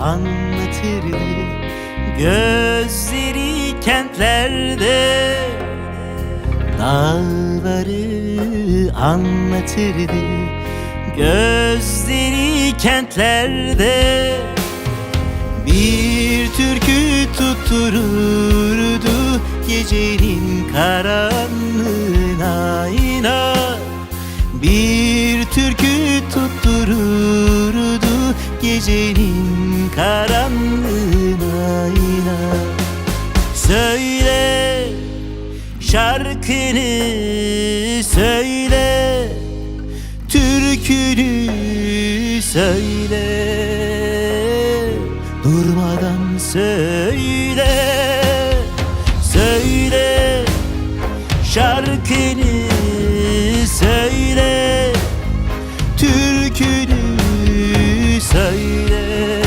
anlatırdı Gözleri kentlerde. Dağları anlatırdı Gözleri kentlerde. Bir türkü tuttururdu Gecenin karanlığına inan. Bir türkü tuttururdu Gecenin karanlığına inan Söyle şarkını söyle Türkünü söyle. Durmadan söyle Söyle şarkını söyle Türkünü söyle.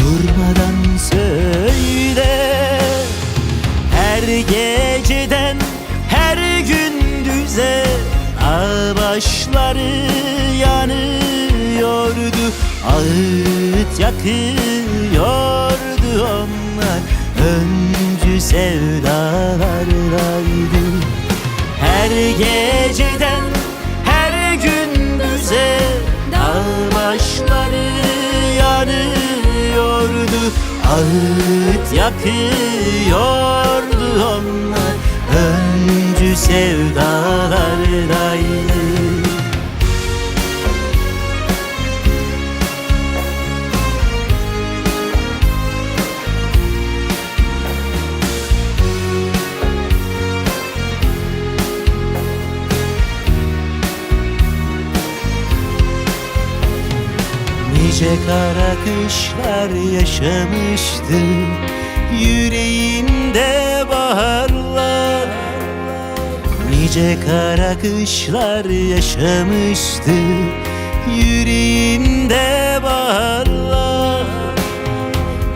Durmadan söyle. Her geceden her gündüze Ağ başları yanıyordu Ağıt yakıyordu onlar. Öncü sevdalardaydı Her geceden her gündüze Dağ başları yanıyordu Ağıt yakıyordu onlar. Öncü sevdalardaydı Nice kara kışlar yaşamıştı. Yüreğinde baharlar. Nice kara kışlar yaşamıştı. Yüreğinde baharlar.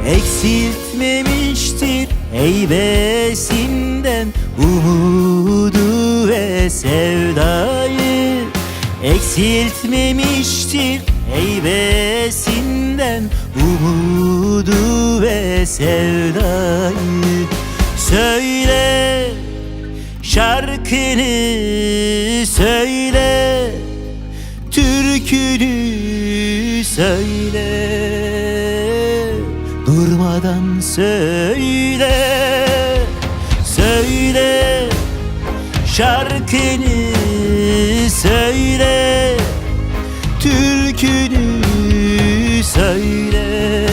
Eksiltmemiştir heybesinden Umudu ve sevdayı. Eksiltmemiştir heybesinden Umudu ve sevdayı Söyle şarkını söyle Türkünü söyle. Durmadan söyle Söyle Şarkını söyle Türkünü söyle.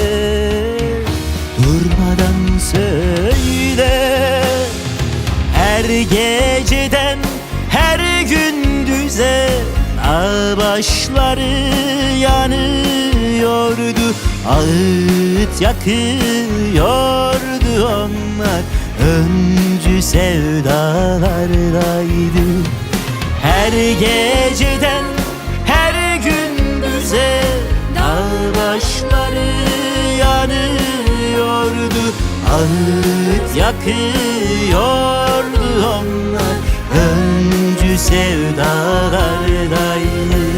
Durmadan söyle. Her geceden her gündüze Ağ başları yanıyordu Ağıt yakıyordu onlar. Öncü sevdalardaydı Her geceden yakıyordu onlar. Öncü sevdalardaydı